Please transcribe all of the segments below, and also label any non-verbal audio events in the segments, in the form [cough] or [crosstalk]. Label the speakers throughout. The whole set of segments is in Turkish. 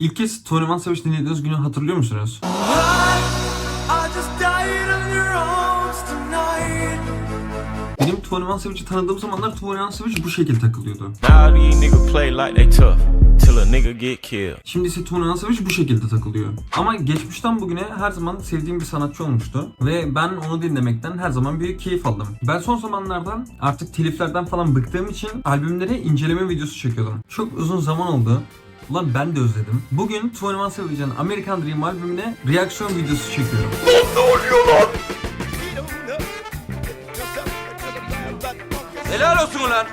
Speaker 1: İlk kez Tony Van Savage dinlediğiniz günü hatırlıyor musunuz? Benim Tony Van Savage'i tanıdığım zamanlar Tony Van Savage bu şekilde takılıyordu. Şimdi ise Tony Van Savage bu şekilde takılıyor. Ama geçmişten bugüne her zaman sevdiğim bir sanatçı olmuştu. Ve ben onu dinlemekten her zaman büyük keyif aldım. Ben son zamanlardan artık teliflerden falan bıktığım için albümleri inceleme videosu çekiyordum. Çok uzun zaman oldu. Ulan ben de özledim. Bugün Tony Van Savage'ın American Dream albümüne reaksiyon videosu çekiyorum.
Speaker 2: Helal olsun ulan.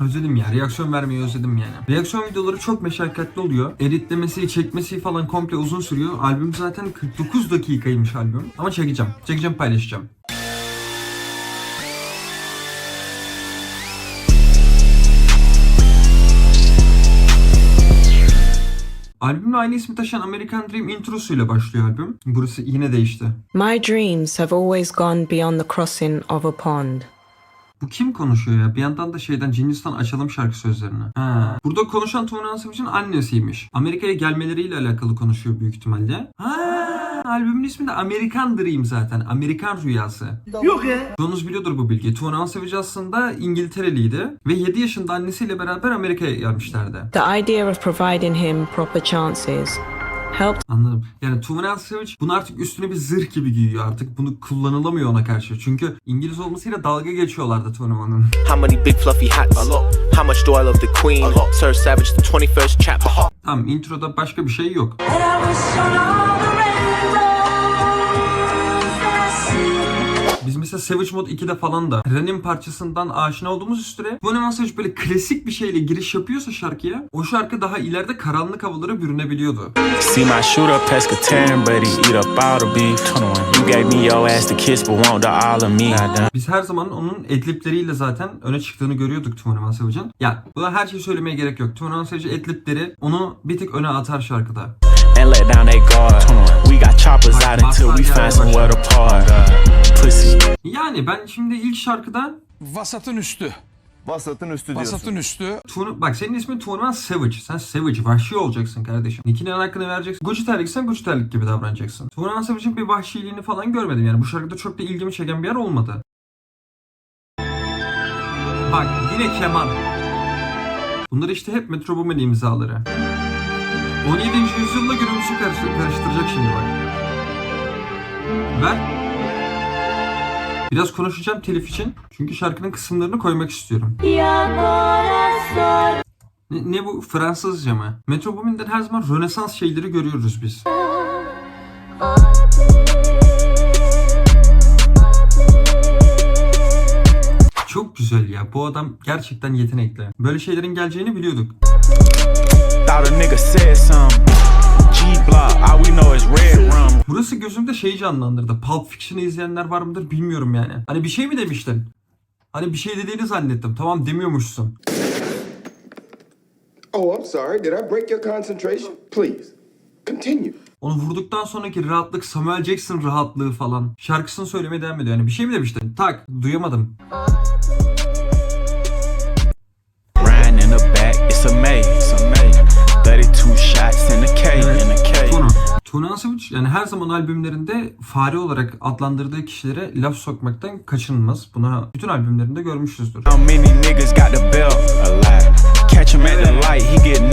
Speaker 1: Özledim ya. Reaksiyon vermeyi özledim yani. Reaksiyon videoları çok meşakkatli oluyor. Editlemesi, çekmesi falan komple uzun sürüyor. Albüm zaten 49 dakikaymış albüm. Ama çekeceğim. Çekeceğim paylaşacağım. Albümle aynı ismi taşıyan American Dream introsuyla başlıyor albüm. Burası yine değişti.
Speaker 3: My dreams have always gone beyond the crossing of a pond.
Speaker 1: Bu kim konuşuyor ya? Bir yandan da şeyden Cinnistan açalım şarkı sözlerini. Ha. Burada konuşan Tuğra Savaş'ın annesiymiş. Amerika'ya gelmeleriyle alakalı konuşuyor büyük ihtimalle. Ha. Albümün ismi de Amerikan Dream zaten. Amerikan rüyası. Yok ya. Yunus biliyordur bu bilgiyi. Tuğra Savage aslında İngiltereliydi. Ve 7 yaşında annesiyle beraber Amerika'ya gelmişlerdi.
Speaker 3: The idea of providing him proper chances helped
Speaker 1: Anladım. Yani Tuğra Savage bunu artık üstüne bir zırh gibi giyiyor artık. Bunu kullanılamıyor ona karşı. Çünkü İngiliz olmasıyla dalga geçiyorlardı Tuğra'nın.
Speaker 4: How many big fluffy hats? How much do I love the queen? Sir Savage, the 21st chapter.
Speaker 1: Tamam introda başka bir şey yok.
Speaker 5: And I wish
Speaker 1: Savage Mode 2'de falan da Ren'in parçasından aşina olduğumuz üstüne bu ne Savage böyle klasik bir şeyle giriş yapıyorsa şarkıya o şarkı daha ileride karanlık havalara bürünebiliyordu.
Speaker 4: See my shooter pescatarian, but he eat up all the beef. You gave me your ass to kiss, but want the all of me.
Speaker 1: Biz her zaman onun edlipleriyle zaten öne çıktığını görüyorduk Twenty Savage'ın. Ya buna her şeyi söylemeye gerek yok. Twenty Savage edlipleri onu bir tık öne atar şarkıda.
Speaker 4: And let down they guard. We got choppers out until we find somewhere to park. Pussy.
Speaker 1: Yani ben şimdi ilk şarkıda
Speaker 6: Vasatın üstü.
Speaker 7: Vasatın üstü diyorsun.
Speaker 6: Vasatın üstü.
Speaker 1: Tuğra, bak senin ismin Tuğra Savage. Sen Savage, vahşi olacaksın kardeşim. Nickinin hakkını vereceksin. Gucci terliksen Gucci terlik gibi davranacaksın. Tuğra Savage'in bir vahşiliğini falan görmedim yani. Bu şarkıda çok da ilgimi çeken bir yer olmadı. Bak yine keman. Bunlar işte hep Metro Boomin imzaları. 17. yüzyılla günümüzü karış- karıştıracak şimdi bak. Ver. Biraz konuşacağım telif için. Çünkü şarkının kısımlarını koymak istiyorum. Ne, ne bu Fransızca mı? Metro Boomin'den her zaman Rönesans şeyleri görüyoruz biz. Çok güzel ya. Bu adam gerçekten yetenekli. Böyle şeylerin geleceğini biliyorduk. Burası gözümde şeyi canlandırdı. Pulp Fiction'ı izleyenler var mıdır bilmiyorum yani. Hani bir şey mi demiştin? Hani bir şey dediğini zannettim. Tamam demiyormuşsun.
Speaker 8: Oh, I'm sorry. Did I break your concentration? Please, continue.
Speaker 1: Onu vurduktan sonraki rahatlık Samuel Jackson rahatlığı falan. Şarkısını söylemeye devam ediyor. Yani bir şey mi demiştin? Tak duyamadım. Tuna Savage yani her zaman albümlerinde fare olarak adlandırdığı kişilere laf sokmaktan kaçınılmaz. Buna bütün albümlerinde görmüşüzdür.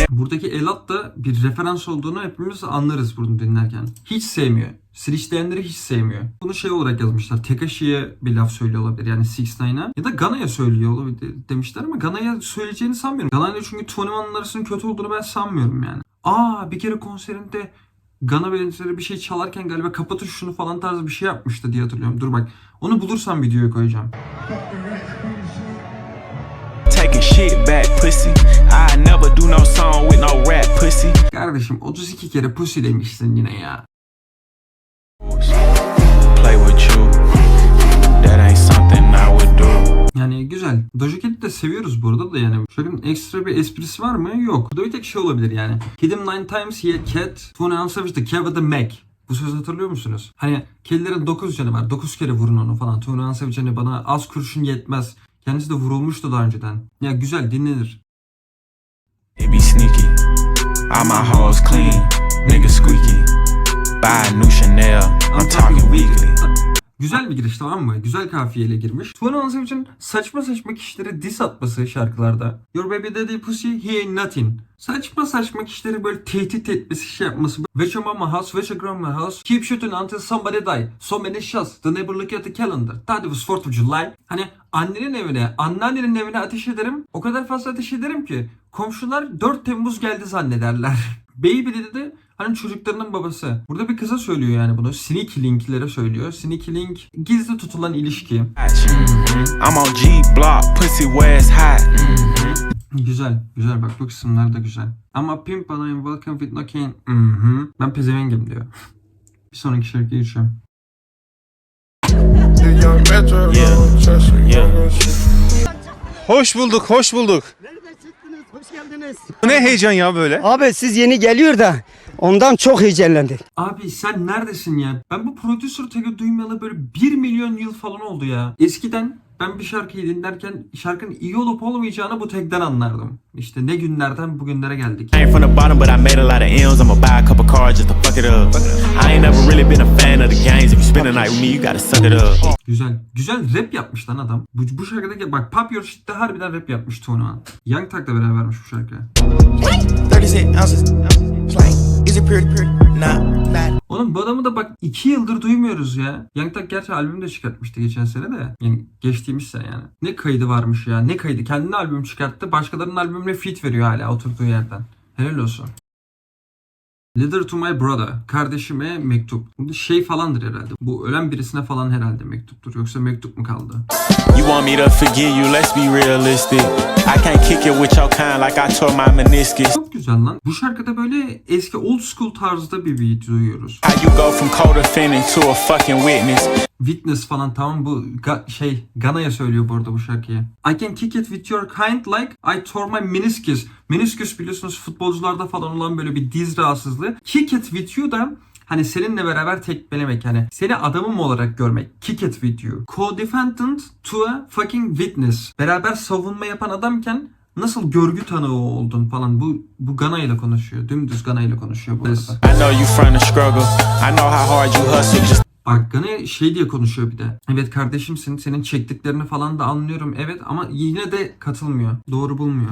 Speaker 1: Buradaki Elat da bir referans olduğunu hepimiz anlarız bunu dinlerken. Hiç sevmiyor. Switchleyenleri hiç sevmiyor. Bunu şey olarak yazmışlar. Tekashi'ye bir laf söylüyor olabilir. Yani 6 9'a ya da Gana'ya söylüyor olabilir demişler ama Gana'ya söyleyeceğini sanmıyorum. Gana'yla çünkü Tony Van'ın arasının kötü olduğunu ben sanmıyorum yani. Aa bir kere konserinde Gana benzeri bir şey çalarken galiba kapatın şunu falan tarzı bir şey yapmıştı diye hatırlıyorum. Dur bak. Onu bulursam videoya koyacağım.
Speaker 4: Taking shit back, pussy. I never do no song with no rap, pussy.
Speaker 1: Kardeşim 32 kere pussy demişsin yine ya. Yani güzel. Doja Cat'i de seviyoruz burada da yani. Şarkının ekstra bir esprisi var mı? Yok. Burada bir tek şey olabilir yani. Hit nine times he a cat. Two and savage the cat with the Mac. Bu sözü hatırlıyor musunuz? Hani kedilerin 9 canı var. 9 kere vurun onu falan. Two and savage hani bana az kurşun yetmez. Kendisi de vurulmuştu daha önceden. Ya güzel dinlenir.
Speaker 4: It be All my hoes clean, nigga squeaky. Buy a new Chanel, I'm talking weekly.
Speaker 1: Güzel bir giriş tamam mı? Güzel kafiyeyle girmiş. Tuğla Ansevic'in saçma saçma kişilere diss atması şarkılarda. Your baby daddy pussy he ain't nothing. Saçma saçma kişileri böyle tehdit etmesi şey yapması. Which your mama house, which your grandma house. Keep shooting until somebody die. So many shots. The neighbor look at the calendar. That was 4th of July. Hani annenin evine, anneannenin evine ateş ederim. O kadar fazla ateş ederim ki. Komşular 4 Temmuz geldi zannederler. [laughs] Baby dedi de hani çocuklarının babası. Burada bir kıza söylüyor yani bunu. Sneaky Link'lere söylüyor. Sneaky Link gizli tutulan ilişki.
Speaker 4: I'm on G block, pussy where it's hot.
Speaker 1: Güzel. Güzel bak bu kısımlar da güzel. Ama Pimp Bana I'm Welcome with No Cane. Mhm. Ben pezevengim diyor. Bir sonraki şarkıya geçiyorum.
Speaker 4: Yeah, yeah.
Speaker 6: Hoş bulduk, hoş bulduk.
Speaker 7: Hoş geldiniz.
Speaker 6: Ne heyecan ya böyle?
Speaker 7: Abi siz yeni geliyor da ondan çok heyecanlandık.
Speaker 1: Abi sen neredesin ya? Ben bu prodüser tagı duymayalı böyle 1 milyon yıl falan oldu ya. Eskiden ben bir şarkıyı dinlerken şarkının iyi olup olmayacağını bu tagden anlardım. İşte ne günlerden bugünlere geldik.
Speaker 4: Came from the bottom, but I made a lot of M's. I'ma buy a couple cars just to fuck it up. I ain't never really been a fan of the games. If you spend the night with me, you gotta suck it up.
Speaker 1: Güzel. Güzel rap yapmış lan adam. Bu, bu şarkıdaki bak Pop Your Shit'te harbiden rap yapmış Tuna. Young Thug'la berabermiş bu şarkı.
Speaker 9: 36 ounces. Plain. Is it pretty, pretty? Nah, nah.
Speaker 1: Oğlum bu adamı da bak 2 yıldır duymuyoruz ya. Young Thug gerçi albüm de çıkartmıştı geçen sene de. Yani geçtiğimiz sene yani. Ne kaydı varmış ya ne kaydı. Kendine albüm çıkarttı. Başkalarının albümüne feat veriyor hala oturduğu yerden. Helal olsun. Letter to my brother. Kardeşime mektup. Bu şey falandır herhalde. Bu ölen birisine falan herhalde mektuptur. Yoksa mektup mu kaldı?
Speaker 4: You want me to forgive you? Let's be realistic. I can't kick it with your kind like I tore my meniscus.
Speaker 1: Çok güzel lan. Bu şarkıda böyle eski old school tarzda bir beat duyuyoruz.
Speaker 4: How you go from co-defendant to a fucking witness?
Speaker 1: Witness falan tamam bu ga- şey Gana'ya söylüyor bu arada bu şarkıyı. I can kick it with your kind like I tore my meniscus. Meniscus biliyorsunuz futbolcularda falan olan böyle bir diz rahatsızlığı. Kick it with you da hani seninle beraber tekmelemek hani seni adamım olarak görmek. Kick it with you. Co-defendant to a fucking witness. Beraber savunma yapan adamken nasıl görgü tanığı oldun falan. Bu bu Gana ile konuşuyor. Dümdüz Gana ile konuşuyor bu arada. Gane şey diye konuşuyor bir de. Evet kardeşimsin. Senin çektiklerini falan da anlıyorum. Evet ama yine de katılmıyor. Doğru bulmuyor.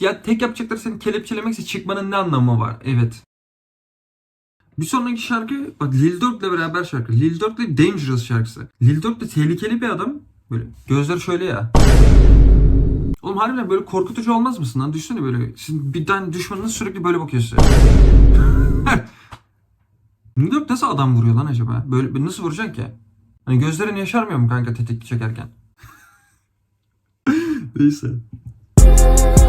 Speaker 1: Ya tek yapacakları seni kelepçelemekse çıkmanın ne anlamı var? Evet. Bir sonraki şarkı bak Lil Durk'le beraber şarkı. Lil Durk'le Dangerous şarkısı. Lil Durk de tehlikeli bir adam. Böyle gözleri şöyle ya. Oğlum harbiden böyle korkutucu olmaz mısın lan? Düşünsene böyle. Sizin bir tane düşmanınız sürekli böyle bakıyor size. [laughs] Lil Durk nasıl adam vuruyor lan acaba? Böyle nasıl vuracak ki? Hani gözlerin yaşarmıyor mu kanka tetik çekerken? [laughs] Neyse.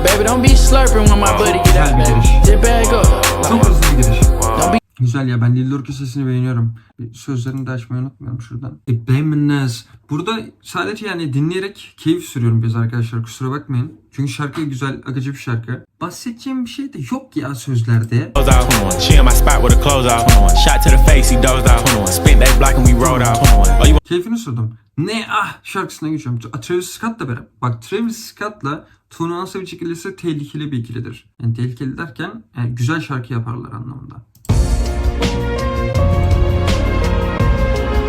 Speaker 10: Baby, don't be slurping when my buddy get out.
Speaker 1: Çok hızlı bir giriş. Güzel ya ben Lil Durk'un sesini beğeniyorum. Sözlerini de açmayı unutmuyorum şuradan. E Beminez. Burada sadece yani dinleyerek keyif sürüyorum biz arkadaşlar kusura bakmayın. Çünkü şarkı güzel, akıcı bir şarkı. Bahsedeceğim bir şey de yok ya sözlerde. Keyfini sürdüm. Ne ah şarkısına geçiyorum. Travis Scott'la beraber. Bak Travis Scott'la Tuna Ansavic ikilisi tehlikeli bir ikilidir. Yani tehlikeli derken yani güzel şarkı yaparlar anlamında.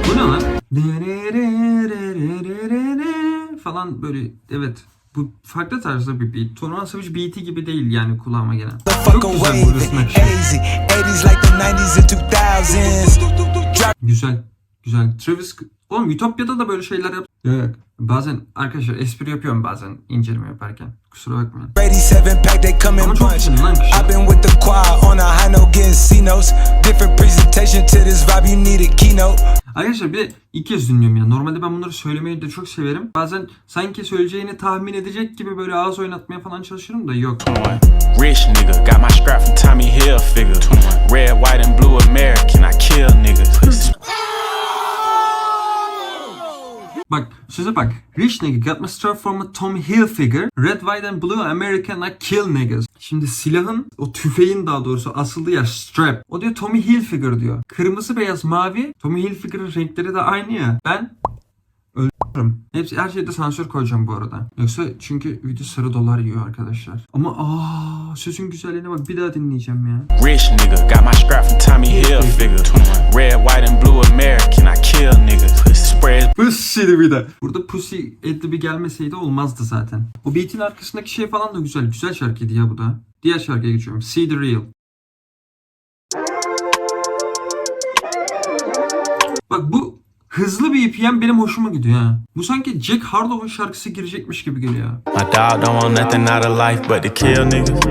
Speaker 1: Bu ne lan? falan böyle evet. Bu farklı tarzda bir beat. Tuna Ansavic beat'i gibi değil yani kulağıma gelen. Çok güzel
Speaker 9: wave.
Speaker 1: vuruyorsun akışı.
Speaker 9: Hazy. 80s like the 90s and 2000s.
Speaker 1: Güzel. Güzel. Travis Oğlum Ütopya'da da böyle şeyler yap. Yok. Bazen arkadaşlar espri yapıyorum bazen inceleme yaparken. Kusura bakmayın.
Speaker 9: 87 pack, they come in
Speaker 1: Ama çok güzel lan kışı.
Speaker 9: I've been with the choir on a high note, getting C notes. Different presentation to this vibe, you need a keynote.
Speaker 1: Arkadaşlar bir de ilk kez dinliyorum ya. Normalde ben bunları söylemeyi de çok severim. Bazen sanki söyleyeceğini tahmin edecek gibi böyle ağız oynatmaya falan çalışıyorum da yok.
Speaker 4: 21. Rich nigga, got my strap from Tommy Hilfiger. 21. Red, white, and blue American, I kill niggas.
Speaker 1: Bak söze bak. Rich nigga got my strap from a Tommy Hilfiger. Red, white and blue American I kill niggas. Şimdi silahın o tüfeğin daha doğrusu asıldığı yer strap. O diyor Tommy Hilfiger diyor. Kırmızı beyaz mavi. Tommy Hilfiger'ın renkleri de aynı ya. Ben Öldürürüm. Hepsi her şeyde sansür koyacağım bu arada. Yoksa çünkü video sarı dolar yiyor arkadaşlar. Ama aa sözün güzelliğine bak bir daha dinleyeceğim ya.
Speaker 4: Rich nigga, got my strap from Tommy Hilfiger. Red, white, and blue American, I kill niggas. Spread
Speaker 1: Pussy bir de. Burada Pussy etli bir gelmeseydi olmazdı zaten. O beat'in arkasındaki şey falan da güzel. Güzel şarkıydı ya bu da. Diğer şarkıya geçiyorum. See the Real. Bak bu hızlı bir EPM benim hoşuma gidiyor ha. Bu sanki Jack Harlow'un şarkısı girecekmiş gibi geliyor.
Speaker 4: My dog don't want nothing out of life but to kill niggas.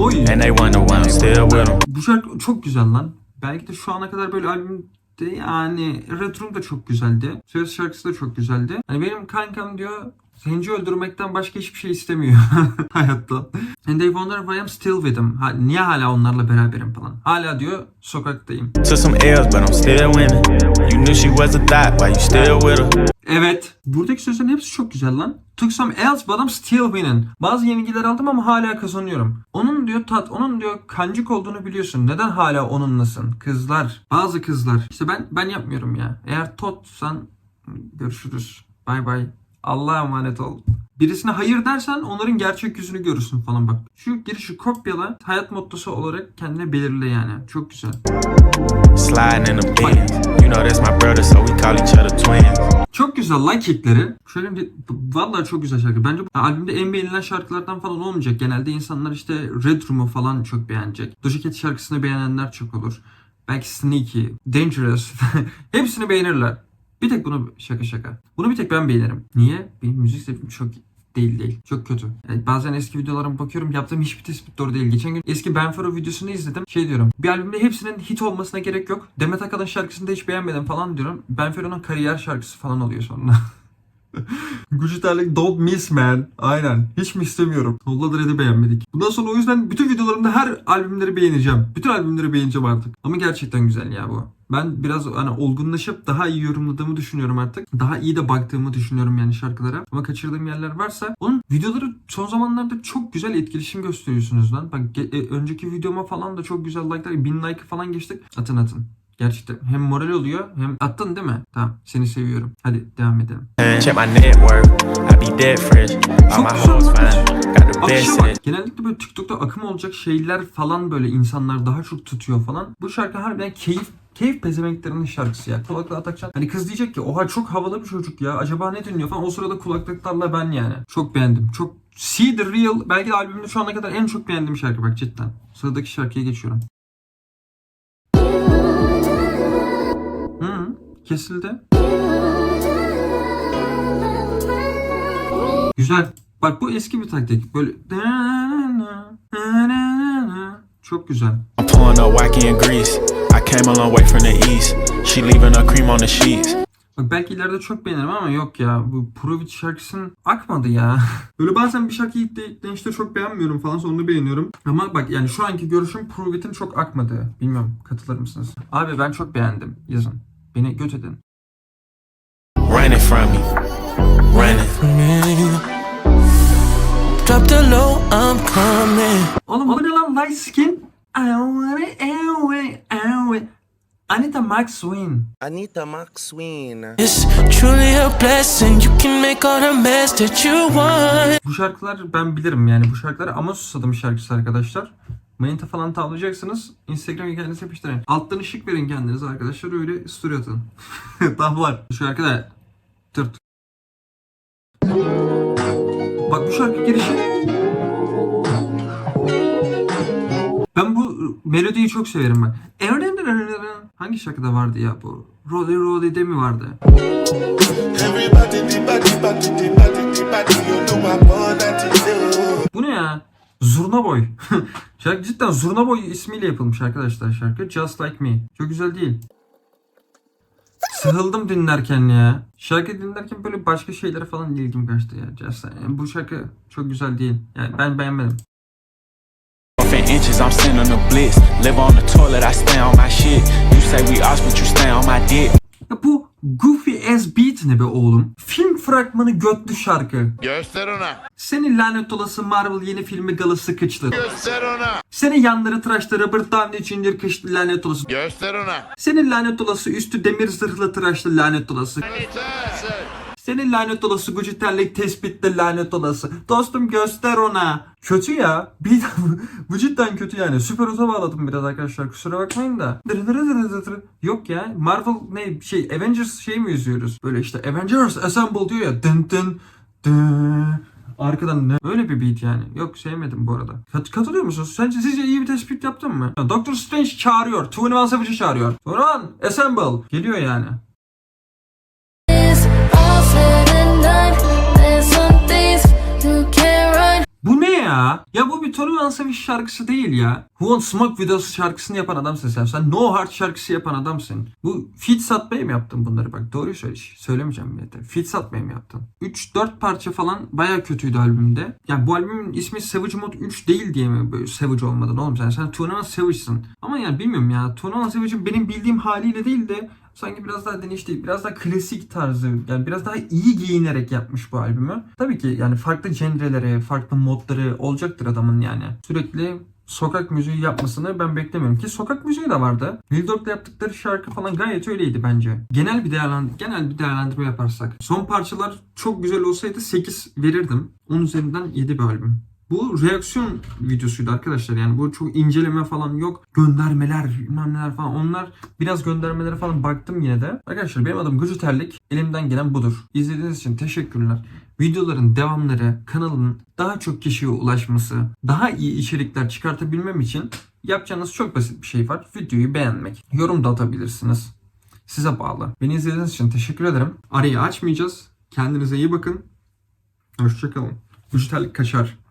Speaker 1: Oy.
Speaker 4: And they wonder why I'm still with them.
Speaker 1: Bu şarkı çok güzel lan. Belki de şu ana kadar böyle albümde yani Retro'm da çok güzeldi. Söz şarkısı da çok güzeldi. Hani benim kankam diyor Zenci öldürmekten başka hiçbir şey istemiyor [laughs] hayatta. And they wonder why I'm still with them. Ha, niye hala onlarla beraberim falan. Hala diyor sokaktayım.
Speaker 4: Took some L's, but I'm still winning. You knew she was a thot, why you still with her?
Speaker 1: Evet. Buradaki sözlerin hepsi çok güzel lan. Took some else but I'm still winning. Bazı yenilgiler aldım ama hala kazanıyorum. Onun diyor tat, onun diyor kancık olduğunu biliyorsun. Neden hala onunlasın? Kızlar. Bazı kızlar. İşte ben ben yapmıyorum ya. Eğer totsan görüşürüz. Bay bay. Allah'a emanet ol. Birisine hayır dersen onların gerçek yüzünü görürsün falan bak. Şu girişi kopyala. Hayat mottosu olarak kendine belirle yani. Çok güzel. Çok güzel lan kickleri. Şöyle bir vallahi çok güzel şarkı. Bence bu albümde en beğenilen şarkılardan falan olmayacak. Genelde insanlar işte Red Room'u falan çok beğenecek. Doja Cat şarkısını beğenenler çok olur. Belki Sneaky, Dangerous. [laughs] Hepsini beğenirler. Bir tek bunu şaka şaka. Bunu bir tek ben beğenirim. Niye? Benim müzik zevkim çok değil değil. Çok kötü. Yani bazen eski videolarıma bakıyorum yaptığım hiçbir tespit doğru değil. Geçen gün eski Ben Fero videosunu izledim. Şey diyorum. Bir albümde hepsinin hit olmasına gerek yok. Demet Akalın şarkısını da hiç beğenmedim falan diyorum. Ben Fero'nun kariyer şarkısı falan oluyor sonra. [laughs] Gucci terlik don't miss man. Aynen. Hiç mi istemiyorum. Holla Red'i beğenmedik. Bundan sonra o yüzden bütün videolarımda her albümleri beğeneceğim. Bütün albümleri beğeneceğim artık. Ama gerçekten güzel ya bu. Ben biraz hani olgunlaşıp daha iyi yorumladığımı düşünüyorum artık. Daha iyi de baktığımı düşünüyorum yani şarkılara. Ama kaçırdığım yerler varsa onun videoları son zamanlarda çok güzel etkileşim gösteriyorsunuz lan. Bak e, önceki videoma falan da çok güzel like'lar. Bin like falan geçtik. Atın atın. Gerçekten hem moral oluyor hem attın değil mi? Tamam seni seviyorum. Hadi devam edelim.
Speaker 4: The best
Speaker 1: Akışa bak. Genellikle böyle TikTok'ta akım olacak şeyler falan böyle insanlar daha çok tutuyor falan. Bu şarkı harbiden keyif Keyif pezemeklerinin şarkısı ya. Kulaklığa takacaksın. Hani kız diyecek ki oha çok havalı bir çocuk ya. Acaba ne dinliyor falan. O sırada kulaklıklarla ben yani. Çok beğendim. Çok See the Real belki de albümde şu ana kadar en çok beğendiğim şarkı bak cidden. Sıradaki şarkıya geçiyorum. Hı, kesildi. Güzel. Bak bu eski bir taktik. Böyle çok güzel.
Speaker 4: Came a long way from the east. She leaving her cream on the sheets.
Speaker 1: Bak belki ileride çok beğenirim ama yok ya. Bu Provic şarkısının akmadı ya. [laughs] Böyle bazen bir şarkıyı ilk de- işte çok beğenmiyorum falan sonra beğeniyorum. Ama bak yani şu anki görüşüm Provic'in çok akmadı. Bilmiyorum katılır mısınız? Abi ben çok beğendim. Yazın. Beni göt edin.
Speaker 4: Running from me. Running.
Speaker 2: Drop the low, I'm coming.
Speaker 1: Oğlum bu ne lan light skin? I want it anyway, anyway. Anita Max Wayne.
Speaker 11: Anita McSween.
Speaker 2: It's truly a blessing. You can make all the mess that you want.
Speaker 1: Bu şarkılar ben bilirim yani bu şarkılar ama susadım şarkısı arkadaşlar. Manita falan tavlayacaksınız. Instagram hikayenizi yapıştırın. Alttan ışık verin kendinize arkadaşlar öyle story atın. [laughs] Tavlar. Bu şarkı da tırt. Bak bu şarkı girişi. Ben bu melodiyi çok severim bak. Hangi şarkıda vardı ya bu? Rolly Rolly'de mi vardı? Bu ne ya? Zurna Boy. [laughs] şarkı cidden Zurna Boy ismiyle yapılmış arkadaşlar şarkı. Just Like Me. Çok güzel değil. Sıkıldım dinlerken ya. Şarkı dinlerken böyle başka şeylere falan ilgim kaçtı ya. Just yani bu şarkı çok güzel değil. Yani ben beğenmedim.
Speaker 4: İnches, I'm on the blitz. Live on the toilet, I stay on my shit. You say we ops, but you stay on my dick.
Speaker 1: Ya bu Goofy as Beat ne be oğlum? Film fragmanı götlü şarkı.
Speaker 11: Göster ona.
Speaker 1: Senin lanet olası Marvel yeni filmi galası kıçlı.
Speaker 11: Göster ona.
Speaker 1: Senin yanları tıraşlı Robert Downey Jr. kışlı lanet olası.
Speaker 11: Göster ona.
Speaker 1: Senin lanet olası üstü demir zırhlı tıraşlı lanet olası. Senin lanet olası Gucci terlik tespitte lanet olası. Dostum göster ona. Kötü ya. Bir bu cidden kötü yani. Süper Uza bağladım biraz arkadaşlar. Kusura bakmayın da. Dırı dırı dırı dırı dırı. Yok ya. Marvel ne şey Avengers şey mi izliyoruz? Böyle işte Avengers Assemble diyor ya. Dın dın dın. Arkadan ne? Öyle bir beat yani. Yok sevmedim bu arada. Kat katılıyor musunuz? Sence sizce iyi bir tespit yaptın mı? Doctor Strange çağırıyor. Twenty One Savage'ı çağırıyor. One Assemble. Geliyor yani. Ya? Ya bu bir Tony Van şarkısı değil ya. Who Won't Smoke With Us şarkısını yapan adamsın sen. Sen No Heart şarkısı yapan adamsın. Bu fit satmaya mı yaptın bunları? Bak doğruyu söyle. Söylemeyeceğim yeter. Fit satmaya mı yaptın? 3-4 parça falan baya kötüydü albümde. Yani bu albümün ismi Savage Mode 3 değil diye mi böyle Savage olmadın oğlum sen? Sen Tony Van. Ama yani bilmiyorum ya. Tony Van benim bildiğim haliyle değil de sanki biraz daha değişti. Biraz daha klasik tarzı. Yani biraz daha iyi giyinerek yapmış bu albümü. Tabii ki yani farklı genreleri, farklı modları olacaktır adamın yani. Sürekli sokak müziği yapmasını ben beklemiyorum ki sokak müziği de vardı. Lil Durk'la yaptıkları şarkı falan gayet öyleydi bence. Genel bir değerlen genel bir değerlendirme yaparsak. Son parçalar çok güzel olsaydı 8 verirdim. 10 üzerinden 7 bir albüm. Bu reaksiyon videosuydu arkadaşlar. Yani bu çok inceleme falan yok. Göndermeler bilmem neler falan. Onlar biraz göndermelere falan baktım yine de. Arkadaşlar benim adım Gucu Terlik. Elimden gelen budur. İzlediğiniz için teşekkürler. Videoların devamları, kanalın daha çok kişiye ulaşması, daha iyi içerikler çıkartabilmem için yapacağınız çok basit bir şey var. Videoyu beğenmek. Yorum da atabilirsiniz. Size bağlı. Beni izlediğiniz için teşekkür ederim. Arayı açmayacağız. Kendinize iyi bakın. Hoşçakalın. Gucu Terlik kaçar.